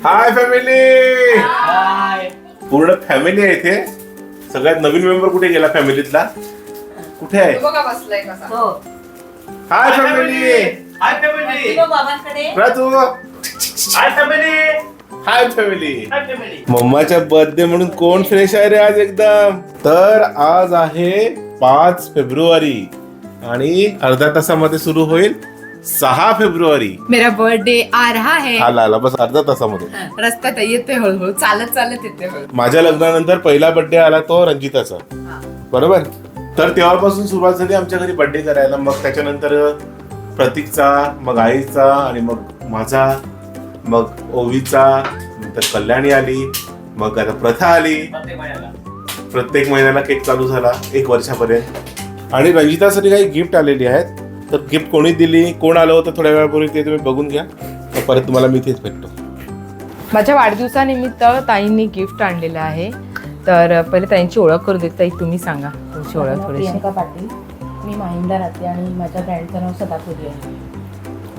Hi family पूर्ण family आहे इथे. सगळ्यात नवीन मेंबर कुठे गेला फॅमिलीतला कुठे आहे? बघा बसलाय कसा. हो. हाय फॅमिली हाय फॅमिली बाबांकडे. Raju hi family hi family hi family मम्माच्या birthday म्हणून कोण फ्रेश आहे रे आज एकदम? तर आज आहे पाच फेब्रुवारी आणि अर्ध्या तासामध्ये सुरू होईल. सहा फेब्रुवारी. मेरा बर्थडे आ रहा है. आला आला बस अर्ध्या तासामध्ये. रस्त्यात येते हळूहळू. चालत चालत येते माझ्या लग्नानंतर पहिला बर्थडे आला तो रंजिताचा. बरोबर? तर तेव्हापासून सुरुवात झाली आमच्या घरी बर्थडे करायला. मग त्याच्यानंतर प्रतीकचा मग आईचा आणि मग माझा. मग ओवीचा नंतर कल्याणी आली. मग आता प्रथा आली. प्रत्येक महिन्याला केक चालू झाला. एक वर्षापर्यंत. आणि रंजितासाठी काही गिफ्ट आलेली आहेत. तर गिफ्ट कोणी दिली कोण आलं होतं थोड्या वेळापूर्वी ते तुम्ही बघून घ्या. तर परत तुम्हाला मी इथेच भेटतो. माझ्या वाढदिवसानिमित्त ताईंनी गिफ्ट आणलेलं आहे. तर पहिले ताईंची ओळख करून देते. ताई तुम्ही सांगा. तुमची ओळख थोडीशी. प्रियंका पाटील. मी माहिमला राहते आणि माझ्या ब्रँडचं नाव सदापुरी आहे.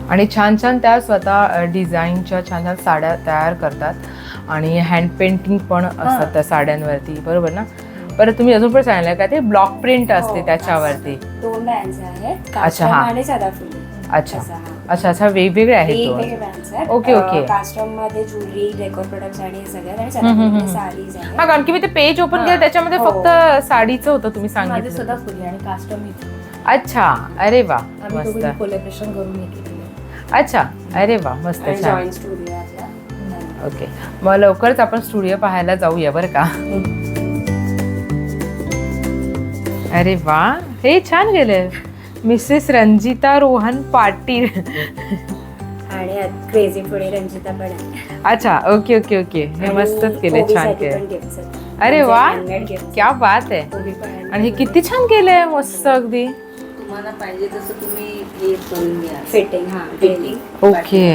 आणि छान छान त्या स्वतः डिझाईनच्या छान छान साड्या तयार करतात. आणि हँड पेंटिंग पण असतात त्या साड्यांवरती. बरोबर ना? परत तुम्ही अजून पण सांगितलं का? ते ब्लॉक प्रिंट असते हो, त्याच्यावरती दोन ब्रँड्स आहेत अच्छा, हा. आणि सदाफुली अच्छा. अच्छा अच्छा वेगवेगळे आहेत ओके, ओके. कास्टममध्ये ज्वेलरी डेकोर प्रोडक्ट्स आणि हे सगळ्यात. साडीज हा कारण की मी ते पेज ओपन केलं त्याच्यामध्ये हो. फक्त साडीचं होतं तुम्ही सांगितलं. सदाफुली आणि कास्टम अच्छा अरे वा मस्त. कोलॅबरेशन करून. अच्छा अरे वा मस्त छान. ओके मग लवकरच आपण स्टुडिओ पाहायला जाऊया बरं का? अरे वा. हे छान गेलं मिसेस रंजिता रोहन पाटील. आणि क्रेझी पुढे रंजिता पण आहे. अच्छा ओके ओके ओके हे मस्तच केले छान केलं अरे वा गिफ्ट क्या बात आहे. आणि हे किती छान केलंय मस्त अगदी. तुम्हाला पाहिजे तसं तुम्ही हे करून घ्या. हा ओके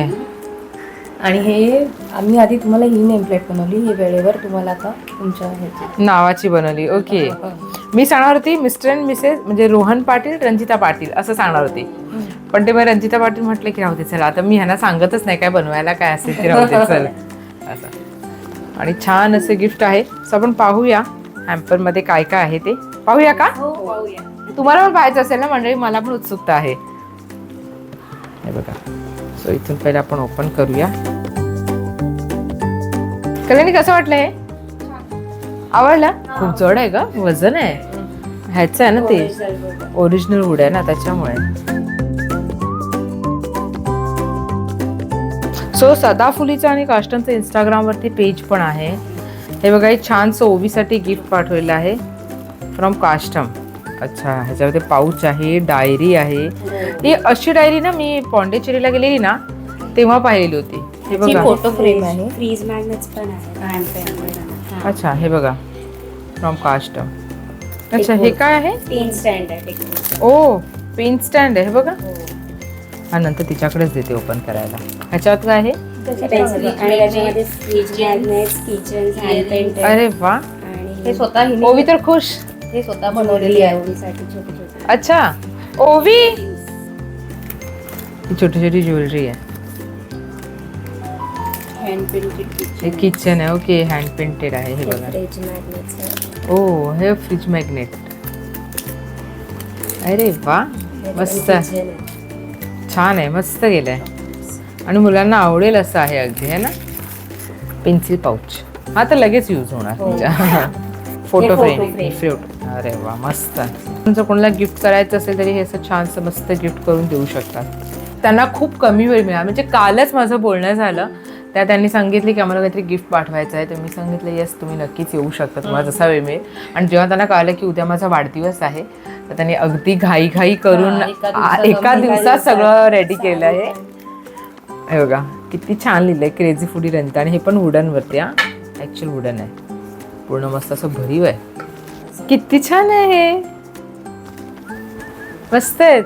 आणि हे आम्ही आधी तुम्हाला ही नेम प्लेट बनवली ही वेळेवर तुम्हाला आता तुमच्या ह्याची. नावाची बनवली. ओके मी सांगणार होती मिस्टर अँड मिसेस म्हणजे रोहन पाटील रंजिता पाटील असं सांगणार होती. पण ते मग रंजिता पाटील म्हटलं की राहू दे चला. आता मी ह्यांना सांगतच नाही काय बनवायला काय असेल ते राहू दे चल. असं. आणि छान असे गिफ्ट आहे सो आपण पाहूया हॅम्परमध्ये काय काय आहे ते. पाहूया का? तुम्हाला पण पाहायचं असेल ना मंडळी मला पण उत्सुकता आहे. हे बघा. सो इथून पहिले आपण ओपन करूया. कल्याणी कसं वाटलं हे. आवडलं खूप जड आहे का वजन आहे. ह्याचं आहे ना ते. ओरिजिनल वूड आहे ना. त्याच्यामुळे. सो सदाफुलीचं आणि काष्टनचं इंस्टाग्रामवरती पेज पण आहे. हे बघा हे छानसं ओवीसाठी गिफ्ट पाठवलेलं आहे. फ्रॉम कास्टम अच्छा ह्याच्यामध्ये पाऊच आहे डायरी आहे. ही अशी डायरी ना मी पॉंडेचेरीला गेलेली ना तेव्हा पाहिलेली होती. हे बघा. फोटो फ्रेम आहे. फ्रीज मॅग्नेट्स पण आहे. अच्छा हे बघा. फ्रॉम कास्टम अच्छा हे काय आहे? पेन स्टँड आहे ओ पेन स्टँड आहे हे बघा. हा. नंतर तिच्याकडेच देते ओपन करायला. ह्याच्यात काय आहे. पेन्सिल आणि त्याच्यामध्ये fridge magnets kitchen hand paint अरे वा. आणि हे स्वतः ओवी तर खुश. हे स्वतः बनवलेली आहे ओवीसाठी छोटे छोटे अच्छा. ओवी? ही छोटी छोटी ज्वेलरी आहे. हँड पेंटेड हे किचन किचन आहे ओके हँड पेंटेड आहे हे बघा. फ्रीज आहे. ओ हे फ्रीज मॅग्नेट अरे वा मस्त. आहे. छान आहे मस्त गेलंय आणि मुलांना आवडेल असं आहे अगदी है ना? पेन्सिल पाऊच हा तर लगेच यूज होणार तुमच्या. Photo photo frame frame. Photo अरे वा मस्त. तुमचं कोणाला गिफ्ट करायचं असेल तरी हे असं छानसं मस्त गिफ्ट करून देऊ शकतात त्यांना खूप कमी वेळ मिळाला. म्हणजे कालच माझं बोलणं झालं. त्या त्यांनी सांगितले की आम्हाला काहीतरी गिफ्ट पाठवायचं आहे. तर मी सांगितलं येस तुम्ही नक्कीच येऊ शकता. तुम्हाला जसा वेळ मिळेल. आणि जेव्हा त्यांना कळलं की उद्या माझा वाढदिवस आहे तर त्यांनी अगदी घाई घाई करून एका दिवसात सगळं रेडी केलं आहे. हे बघा किती छान लिहिलंय. क्रेझी फुडी रंता. आणि हे पण वुडन वरती हा. ऍक्च्युअल वुडन आहे. पूर्ण मस्त असं भरीव आहे. किती छान आहे हे. मस्त आहे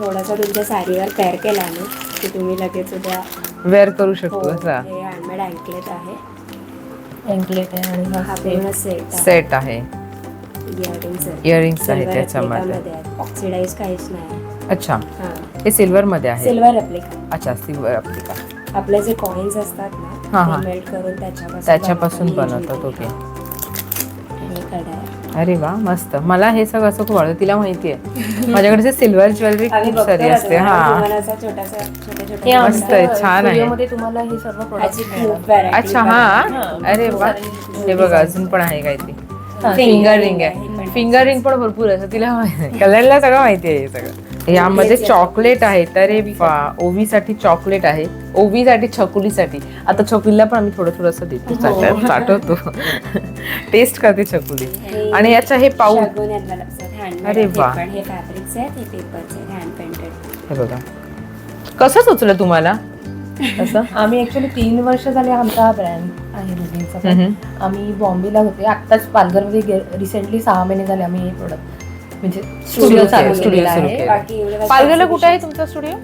थोडासा तुमच्या साडीवर पेअर केला आम्ही की तुम्ही लगेच उद्या वेअर करू हो, शकतो असा. हे हँडमेड अँकलेट आहे. अँकलेट आहे आणि हा पूर्ण सेट सेट आहे. इयरिंग्स इयरिंग्स आहे त्याच्यामध्ये. ऑक्सिडाइज काहीच नाही अच्छा. हा. हे सिल्वर मध्ये आहे. सिल्वर रेप्लिका अच्छा सिल्वर अप्लिका आपले जे कॉइन्स असतात ना हा, हा. मेल्ट करून त्याच्यापासून त्याच्यापासून बनवतात. ओके. अरे वा मस्त. मला हे सगळं असं खूप आवडतं. तिला माहिती आहे माझ्याकडे सिल्वर ज्वेलरी खूप सारी असते. हा. तुम्हाला असं छोटासा छोटे हे छोटे मस्त आहे, छान आहे. तुम्हाला हे सर्व अच्छा. हा? अरे वा. हे बघा अजून पण आहे काहीतरी हा, फिंगर रिंग आहे, हे फिंगर रिंग पण भरपूर असं तिला कलरला सगळं माहिती आहे हे सगळं. यामध्ये चॉकलेट आहे तर हे ओवी साठी चॉकलेट आहे. ओवी साठी छकुलीसाठी. आता छकुलीला पण आम्ही थोडं थोडंसं देतो. चाटत- चाटवतो टेस्ट करते छकुली. आणि याचा हे पाऊच अरे हे वा. पण. हे हे हे बघा. कसं सुचलं तुम्हाला? असं? आम्ही ऍक्च्युली तीन वर्ष झाले आमचा हा ब्रँड आहे रुबीनचा. आम्ही बॉम्बेला होते. आत्ताच पालघरमध्ये रिसेंटली सहा महिने झाले आम्ही हे प्रोडक्ट म्हणजे स्टुडिओ सुरू चालू केलेला सुरू आहे. बाकी एवढे पालघरला कुठे आहे तुमचा स्टुडिओ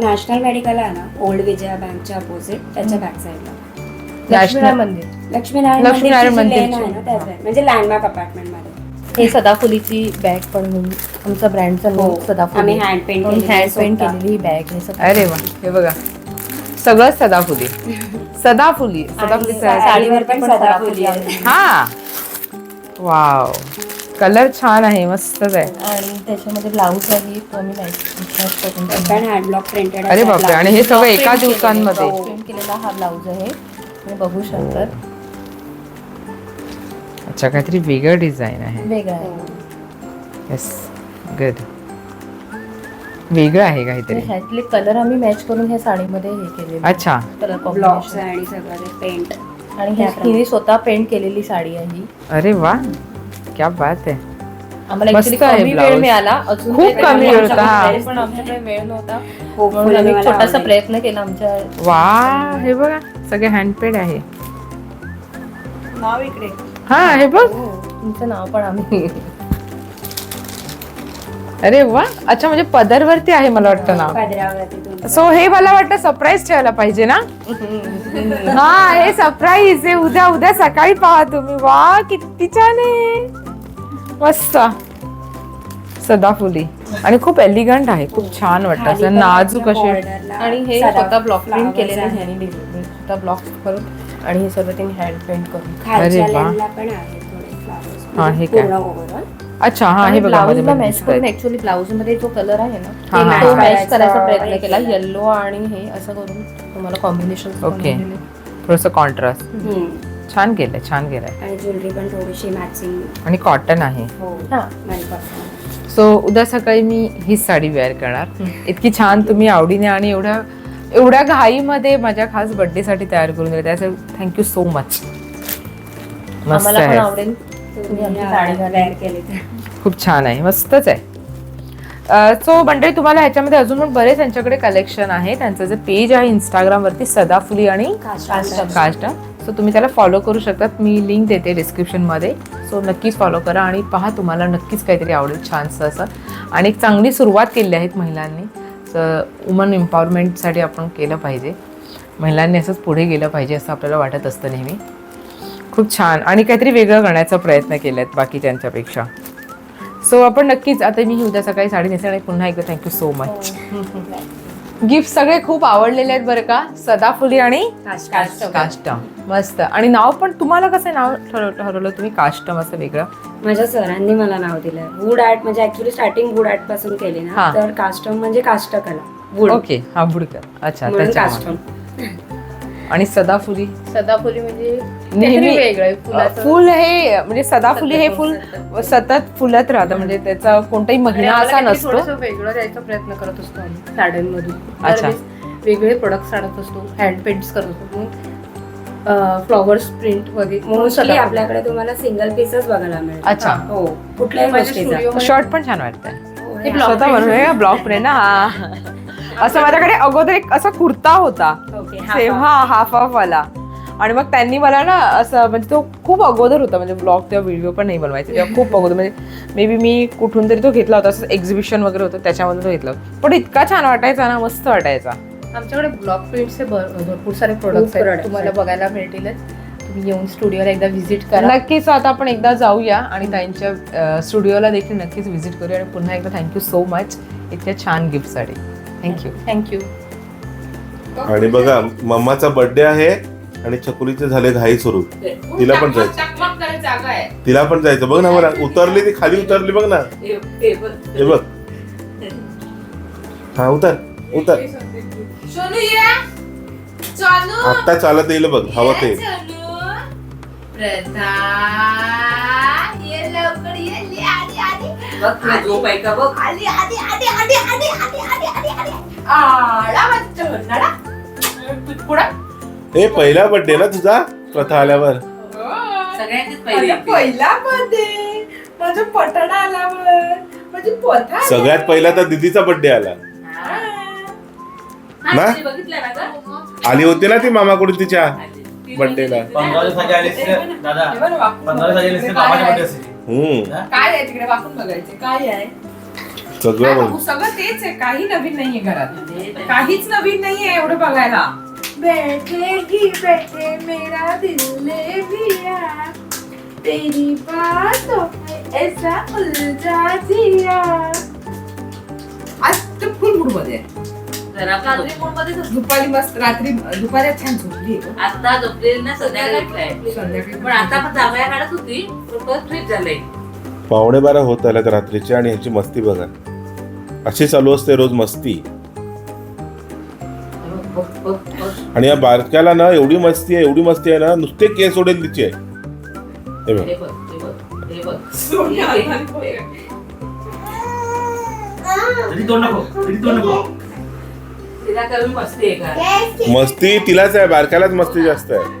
नॅशनल मेडिकल आहे ना ओल्ड विजया बँकच्या अपोजिट त्याच्या बॅक साईडला लक्ष्मीनारायण मंदिर. लक्ष्मीनारायण लक्ष्मीनारायण मंदिरची जी lane मंदिरची. आहे ना त्याच म्हणजे लँडमार्क अपार्टमेंटमध्ये. हे सदाफुलीची बॅग पण म्हणून आमचा ब्रँडचं हो. नाव सदाफुली. आम्ही hand paint केलेली पेंट स्वतः. केलेली ही बॅग हे सगळं. अरे वा हे बघा. सगळं सदाफुली. सदाफुली सदाफुली आणि साडीवर पण सदाफुली आहे. हा. वाव कलर छान आहे मस्तच आहे. आणि त्याच्यामध्ये ब्लाऊज आहे तो आम्ही मॅच करून पण हँड ब्लॉक प्रिंटेड अरे बापरे आणि हे सगळं एका दिवसांमध्ये. प्रिंट केलेला हा ब्लाऊज आहे. तुम्ही बघू शकता अच्छा काहीतरी वेगळं डिझाईन आहे. वेगळा आहे. येस गुड वेगळं आहे काहीतरी. तर ह्यातले कलर आम्ही मॅच करून ह्या साडीमध्ये हे केलेले अच्छा. कलर ब्लॉक्स आणि सगळं पेंट आणि ह्या हिने स्वतः पेंट केलेली साडी आहे ही. अरे वा. क्या बात आहे आम्हाला मस्त ऍक्च्युली आहे कमी blouse. वेळ मिळाला. अजून खूप कमी वेळ होता, हा. वेळ पण आमच्याकडे वेळ नव्हता. Hopefully म्हणून आम्ही मला छोटासा आवडेल. प्रयत्न केला आमच्या वा हे बघा सगळे हँडपेड आहे. नाव इकडे. हा हे बघ. तुमचं नाव पण आम्ही. अरे वा अच्छा म्हणजे पदरवरती आहे मला वाटतं नाव. पदरावरती तुमचं. सो हे मला वाटतं सरप्राईज ठेवायला पाहिजे ना? हा हे सरप्राईज हे उद्या उद्या सकाळी पहा तुम्ही. वा किती छान आहे. मस्त सदाफुली आणि खूप एलिगंट आहे खूप छान वाटतं असं नाजूक असे आणि हे स्वतः ब्लॉक प्रिंट केलेले आहे. ह्यानी स्वतः ब्लॉक करून आणि हे सर्व त्यांनी हँड पेंट करून अरे वा. हा, हे काय? अच्छा हा हे बघा मध्ये ब्लाऊजला मध्ये मॅच. करून ऍक्च्युली ब्लाऊजमध्ये जो कलर आहे ना तो. मॅच करायचा प्रयत्न केला. येल्लो आणि हे असं करून तुम्हाला कॉम्बिनेशन ओके थोडस कॉन्ट्रास्ट. छान केलंय छान केलंय. आणि ज्वेलरी पण थोडीशी मॅचिंग आणि कॉटन आहे. हो हा. सो उद्या सकाळी मी हीच साडी वेअर करणार. इतकी छान तुम्ही आवडीने आणि एवढ्या एवढ्या घाईमध्ये माझ्या खास birthday साठी तयार करून दिलं. त्यासाठी थँक्यू सो मच मस्त आम्हाला पण आहे. आवडेल. तुम्ही आमची साडी घाला वेअर केली तर. खूप छान आहे. मस्तच आहे. सो मंडळी तुम्हाला ह्याच्यामध्ये अजून पण बरेच त्यांच्याकडे कलेक्शन आहे. त्यांचं जे पेज आहे इंस्टाग्रामवरती सदाफुली आणि कास्ट सो तुम्ही त्याला फॉलो करू शकतात. मी लिंक देते डिस्क्रिप्शनमध्ये सो नक्कीच फॉलो करा आणि पहा तुम्हाला नक्कीच काहीतरी आवडेल छानसं असं. आणि एक चांगली सुरुवात केली आहेत महिलांनी. तर वुमन एम्पॉवरमेंटसाठी आपण केलं पाहिजे. महिलांनी असंच पुढे गेलं पाहिजे असं आपल्याला वाटत असतं नेहमी. खूप छान. आणि काहीतरी वेगळं करण्याचा प्रयत्न केला आहेत बाकीच्यांच्यापेक्षा सो आपण नक्कीच आता मी उद्या सकाळी साडी नेसेल आणि पुन्हा एकदा थँक्यू सो मच गिफ्ट सगळे खूप आवडलेले आहेत बरं का. सदाफुली आणि काष्टम. मस्त. आणि नाव पण तुम्हाला कसं नाव ठरव ठरवलं तुम्ही? काष्टम असं वेगळं. माझ्या सरांनी मला नाव दिलं. वूड आर्ट म्हणजे ऍक्च्युली स्टार्टिंग वूड आर्टपासून केली ना. तर कास्टम म्हणजे काष्टकला. वूड ओके हा बुडकर अच्छा कास्टम आणि सदाफुली. सदाफुली म्हणजे नेहमी वेगळं फुल हे म्हणजे सदाफुली हे फुल सतत. फुलत राहतं म्हणजे त्याचा कोणताही महिना असा नसतो. वेगळं द्यायचा प्रयत्न करत असतो आम्ही साड्यांमधून. अच्छा. वेगळे प्रोडक्ट्स आणत असतो हँड पेंट्स करत असतो फ्लॉवर्स प्रिंट वगैरे म्हणून मोस्टली. आपल्याकडे तुम्हाला सिंगल पीसच बघायला मिळेल अच्छा. हो कुठल्याही माझ्या गोष्टीचा. शॉर्ट पण छान वाटतंय हो, स्वतः बनवून ब्लॉक प्रिंट ना हा. असं माझ्याकडे अगोदर एक असा कुर्ता होता. ओके, half सेम हा हाफ हाफ वाला आणि मग त्यांनी मला ना असं म्हणजे तो खूप अगोदर होता म्हणजे ब्लॉग तेव्हा व्हिडिओ पण नाही बनवायचे तेव्हा खूप अगोदर म्हणजे मे बी मी कुठून तरी तो घेतला होता असं एक्झिबिशन वगैरे होतं त्याच्यामध्ये तो घेतला होता. पण इतका छान वाटायचा ना मस्त वाटायचा. आमच्याकडे ब्लॉक प्रिंटचे भरपूर सारे प्रोडक्ट्स आहेत. तुम्हाला. बघायला मिळतीलच तुम्ही येऊन स्टुडिओला एकदा व्हिजिट करा. नक्कीच आता आपण एकदा जाऊया आणि त्यांच्या स्टुडिओला देखील नक्कीच व्हिजिट करूया आणि पुन्हा एकदा थँक्यू सो मच इतक्या छान गिफ्टसाठी थँक्यू थँक्यू आणि बघा मम्माचा बर्थडे आहे आणि छकुलीचे झाले घाई सुरू तिला पण जायचं. तिला पण जायचं. बघ ना बरं उतरली ती खाली उतरली बघ ना. हे बघ. हा उतर उतर. आता चालत येईल बघ हवं ते बघ तुला झोप आहे का? बघ. आली आली आली आली आली आली आली हे पहिला बर्थडे ना तुझा? प्रथा आल्यावर. पहिला बर्थडे आल्यावर. सगळ्यात पहिला तर दिदीचा बर्थडे आला. ना? ना आली होती ना ती मामाकडून तिच्या बर्थडे ला. पंधरा हम्म. काय आहे तिकडे? वाकून बघायचे. काय आहे? सगळं बघ? सगळं तेच आहे काही नवीन नाहीये घरात काहीच नवीन नाहीये एवढं बघायला बैठेगी बैठे मेरा दिल ले लिया तेरी बातों में ऐसा उलझा दिया आज तर फुल मूडमध्ये आहे. जरा असतो. दुपारी मस्त रात्री दुपारी छान झोपली आहे. आता झोपलेली ना संध्याकाळी उठलाय. संध्याकाळी पण आता पण जावया काढत होती पण तो ट्रीट झालंय पावणे बारा होत आल्यात रात्रीचे आणि ह्याची मस्ती बघा अशी चालू असते रोज मस्ती. आणि या बारक्याला ना एवढी मस्ती आहे एवढी मस्ती आहे ना नुसते केस ओढेल तिचे. मस्ती तिलाच आहे बारक्यालाच मस्ती जास्त आहे.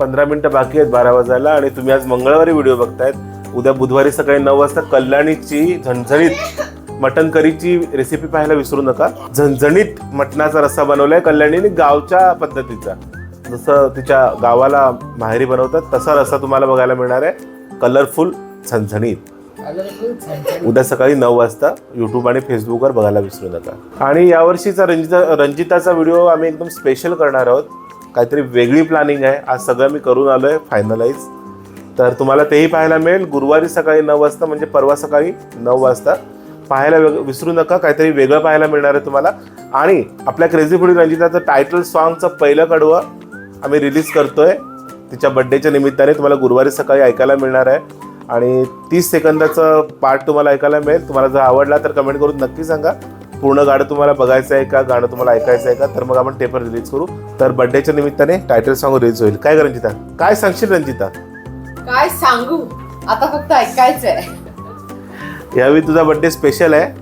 पंधरा मिनिटं बाकी आहेत बारा वाजायला आणि तुम्ही आज मंगळवारी व्हिडिओ बघतायत. उद्या बुधवारी सकाळी नऊ वाजता कल्याणीची झणझणीत मटन करीची रेसिपी पाहायला विसरू नका. झणझणीत मटणाचा रस्सा बनवलाय कल्याणीने गावच्या पद्धतीचा. जसं तिच्या गावाला माहेरी बनवतात तसा रस्सा तुम्हाला बघायला मिळणार आहे. कलरफुल झणझणीत. उद्या सकाळी नऊ वाजता युट्यूब आणि फेसबुकवर बघायला विसरू नका. आणि यावर्षीचा रंजिता रंजिताचा व्हिडिओ आम्ही एकदम स्पेशल करणार आहोत. काहीतरी वेगळी प्लॅनिंग आहे. आज सगळं मी करून आलो आहे फायनलाइज तर तुम्हाला तेही पाहायला मिळेल. गुरुवारी सकाळी नऊ वाजता म्हणजे परवा सकाळी नऊ वाजता पाहायला वेग विसरू नका काहीतरी वेगळं पाहायला मिळणार आहे तुम्हाला. आणि आपल्या क्रेझी फुडी रंजिताचं टायटल सॉन्गचं पहिलं कडवं आम्ही रिलीज करतोय. तिच्या बड्डेच्या निमित्ताने तुम्हाला गुरुवारी सकाळी ऐकायला मिळणार आहे. आणि तीस सेकंदाचं पार्ट तुम्हाला ऐकायला मिळेल. तुम्हाला जर आवडला तर कमेंट करून नक्की सांगा. पूर्ण गाणं तुम्हाला बघायचं आहे का? गाणं तुम्हाला ऐकायचं आहे का? तर मग आपण टेपर रिलीज करू. तर बड्डेच्या निमित्ताने टायटल सॉन्ग रिलीज होईल. काय रंजिता? काय सांगशील रंजिता? काय सांगू? आता फक्त ऐकायचंय यावेळी तुझा बड्डे स्पेशल आहे.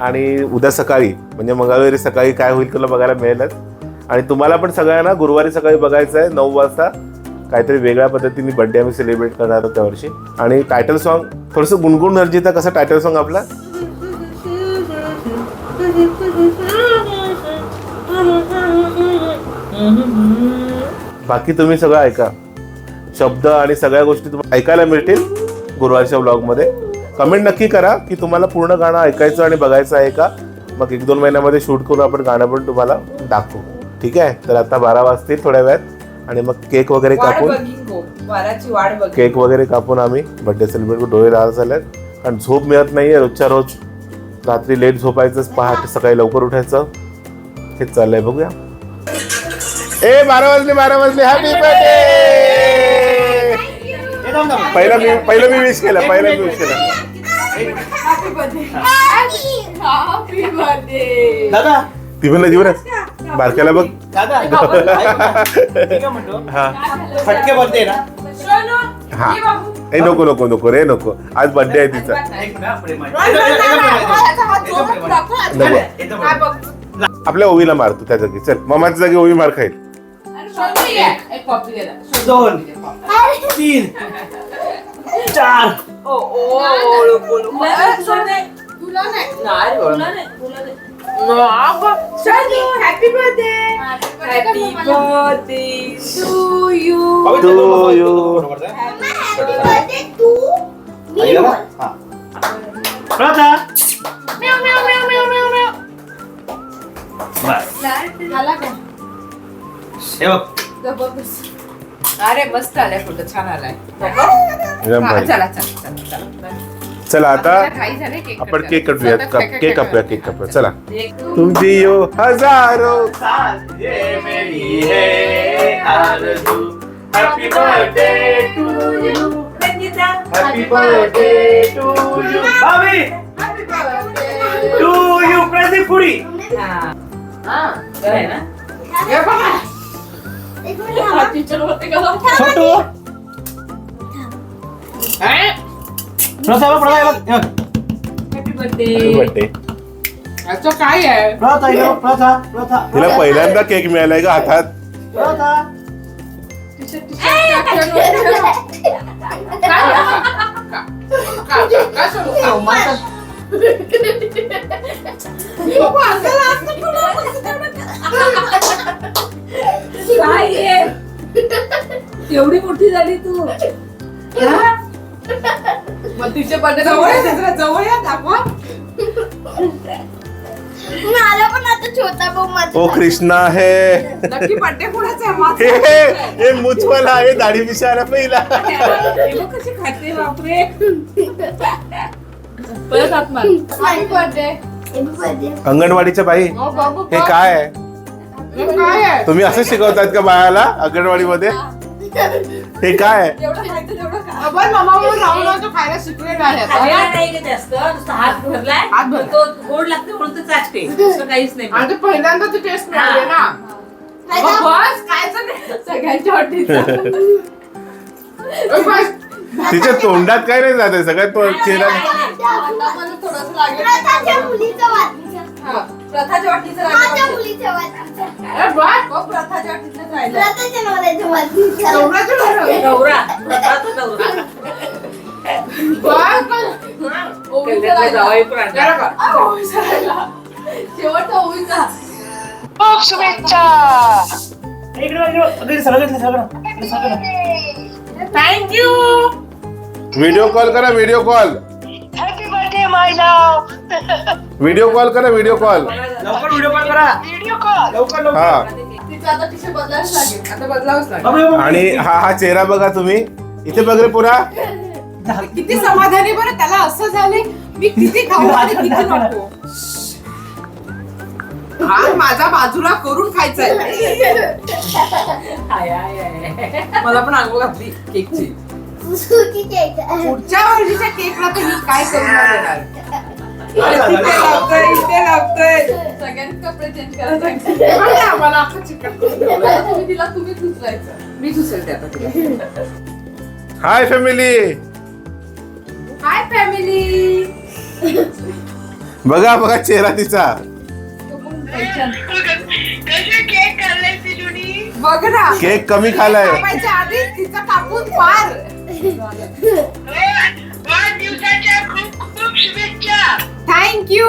आणि उद्या सकाळी म्हणजे मंगळवारी सकाळी काय होईल तुला बघायला मिळेलच. आणि तुम्हाला पण सगळ्यांना गुरुवारी सकाळी बघायचं आहे नऊ वाजता. काहीतरी वेगळ्या पद्धतीने बड्डे आम्ही सेलिब्रेट करणार आहोत त्यावर्षी आणि टायटल सॉन्ग थोडंसं गुणगुण रंजिता कसं टायटल सॉन्ग आपला? बाकी तुम्ही सगळं ऐका. शब्द आणि सगळ्या गोष्टी तुम्हाला ऐकायला मिळतील गुरुवारच्या ब्लॉगमध्ये कमेंट नक्की करा की तुम्हाला पूर्ण गाणं ऐकायचं आणि बघायचं आहे का? मग एक दोन महिन्यामध्ये शूट करून आपण गाणं पण तुम्हाला दाखवू. ठीक आहे? तर आता बारा वाजतील थोड्या वेळात. आणि मग केक वगैरे कापून केक वगैरे कापून आम्ही बर्थडे सेलिब्रेट डोळे लाल झालेत. कारण झोप मिळत नाहीये रोजच्या रोज. रात्री लेट झोपायचं पहाटे सकाळी लवकर उठायचं. हेच चाललंय बघूया. ए बारा वाजले बारा वाजले. हॅपी बर्थडे हे. पहिला मी पहिलं मी विश केलं पहिलं मी विश केलं. हॅपी बर्थडे हॅपी बर्थडे दादा. ती पण जीवन बारक्याला बघ. दादा हा. फटके बोलते ना. हा. ए नको नको नको रे नको. आज बर्थडे आहे तिचा. आपल्या ओवीला मारतो त्या जागी. चल मामाच्या जागी ओवी मार खाईल. दोन तीन चार. ओ ओ तुला नाही. नको, नको. अरे, सोनू, तू happy birthday happy birthday to you To you. Pratha बस हे बघ अरे मस्त आलाय फोटो छान आलाय. चला चला चला चला चला आता। घाई झाली, केक आपण कटूया. केक कटूयात स्वतः कप- केक कापूया केक कापूया चला। तुमची यो हजारो। ये मेरी है आरज़ू। Happy birthday to you happy birthday to you Bhabhi! To you Pradeep Puri Chhotu Pratha Pratha happy birthday birthday याचं काय आहे? बघ, प्रथा प्रथा तिला पहिल्यांदा केक मिळालाय का हातात? एवढी मोठी झाली तू. मग तिचे बर्थडे जवळ आहे, जरा जवळ या दाखवा. मला पण आता छोटा भाऊ माझा ओ कृष्णा है. नक्की बर्थडे कोणाचा आहे माझा हे हे आहे दाढी बिचारा पहिला. हे बघ कशी खाते बापरे. परत आत्मा हॅपी बर्थडे बर्थडे अंगणवाडीच्या बाई हे काय आहे? हे काय आहे? तुम्ही असं शिकवतात का बाळाला अंगणवाडीमध्ये? हे काय? आपण मामा राहून राहून तो खायला शिकलेला आहे आता. हात भरलाय. हात. तो गोड लागते म्हणून तो चाचते दुसरं काहीच नाही आणि ते पहिल्यांदा ती टेस्ट मिळाली ना. मग बस खायचं नाही. सगळ्यांच्या बस. तिच्या तोंडात काय नाही जाते सगळ्यात तो चेहरा हा. प्रथाच्या. प्रथाच्या बस, शेवटचा ओवीचा. इकडे बघ, इकडे बघ. इकडे सगळं घेतलं, सगळं. इकडे सगळं. Thank you. व्हिडिओ कॉल करा व्हिडिओ कॉल व्हिडिओ कॉल करा व्हिडिओ कॉल लवकर व्हिडिओ कॉल करा. लवकर लवकर. हा. आता बदलावंच लागेल. आणि हा हा चेहरा बघा तुम्ही. इथे बघ रे पुरा. किती समाधानी बरं त्याला असं झाले मी किती खाऊ आणि किती नको. हा माझा बाजूला करून खायचा हाय, हाय, हाय. मला पण आंघोळ घातली केकची. पुढच्या वर्षीच्या केकला तर मी काय करून देणार इथे. लावतोय इथे लावतोय सगळ्यांनी कपडे चेंज करायला आम्हाला अख्खं चिकट करून ठेवलंय. तुम्ही तिला तुम्ही उचलायचं मी उचलते आता तिला हाय फॅमिली हाय फॅमिली बघा बघा चेहरा तिचा बघ ना केक कमी खालाय कापायच्या आधीच तिचा कापून पार थँक्यू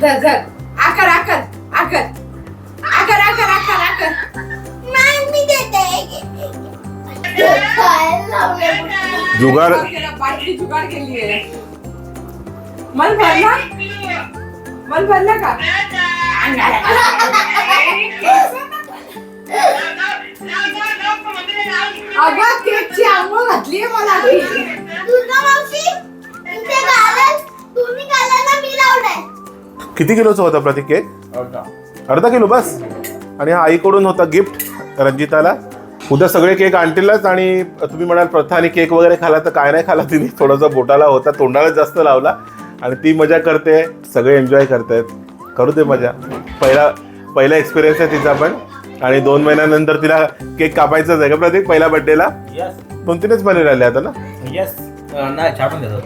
धर धर आकर आकर आकर आकर आकर आकर आकर नाही मी देते. जुगार बाटली जुगाड केली आहे मन भरला मन भरला का अगं केकची आंघोळ घातली आहे मला किती किलोचा होता प्रतीक केक अर्धा. किलो बस. आणि हा आईकडून होता गिफ्ट रंजिताला. उद्या सगळे केक आणतीलच आणि तुम्ही म्हणाल प्रथा आणि केक वगैरे खाला तर काय नाही खाला तिने. थोडासा बोटाला होता तोंडाला जास्त लावला. आणि ती मजा करते सगळे एन्जॉय करतायत. करू दे मजा. पहिला पहिला एक्सपिरियन्स आहे तिचा पण. आणि दोन महिन्यानंतर तिला केक कापायचाच आहे का प्रतीक पहिल्या बर्थडेला Yes. दोन तीनच महिने राहिले आता ना?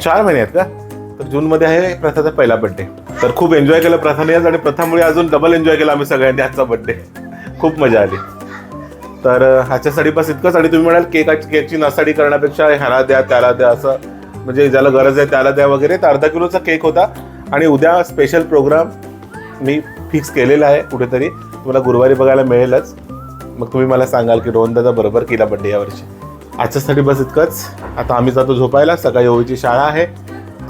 चार महिने आहेत का? तर जूनमध्ये आहे प्रथाचा पहिला बर्थडे तर खूप एन्जॉय केलं प्रथाने आज आणि प्रथामुळे अजून डबल एन्जॉय केला आम्ही सगळ्यांनी आजचा बर्थडे खूप मजा आली. तर ह्याच्यासाठी बस इतकंच आणि तुम्ही म्हणाल केक केकची नसाडी करण्यापेक्षा ह्याला द्या त्याला द्या असं. म्हणजे ज्याला गरज आहे त्याला द्या वगैरे. तर अर्धा किलोचा केक होता. आणि उद्या स्पेशल प्रोग्राम मी फिक्स केलेला आहे कुठेतरी. तुम्हाला गुरुवारी बघायला मिळेलच. मग तुम्ही मला सांगाल की रोहन दादा बरोबर केला बड्डे यावर्षी आजच्यासाठी बस इतकंच. आता आम्ही जातो झोपायला. सकाळी ओवीची शाळा आहे.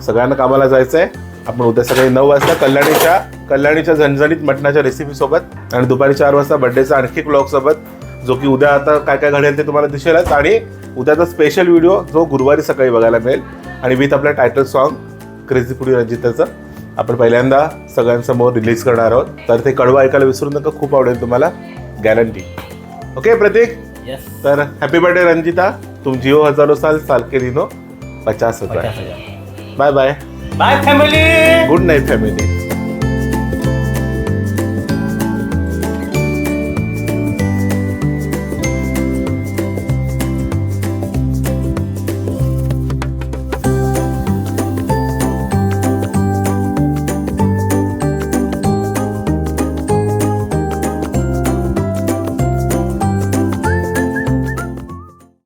सगळ्यांना कामाला जायचं आहे आपण उद्या सकाळी नऊ वाजता कल्याणीच्या कल्याणीच्या झणझणीत मटणाच्या रेसिपी सोबत आणि दुपारी चार वाजता बड्डेचा आणखी ब्लॉग सोबत जो की उद्या आता काय काय घडेल ते तुम्हाला दिसेलच आणि उद्याचा स्पेशल व्हिडिओ जो गुरुवारी सकाळी बघायला मिळेल. आणि विथ आपलं टायटल सॉन्ग क्रेझी पुडी रंजिताचं. आपण पहिल्यांदा सगळ्यांसमोर रिलीज करणार आहोत. तर ते कडवं ऐकायला विसरू नका खूप आवडेल तुम्हाला. Guarantee okay Prateek? यस तर हॅपी बर्थडे रंजिता. तुम जिओ हजारो साल साल के दिनो. पचास हजार. Bye bye bye family good night family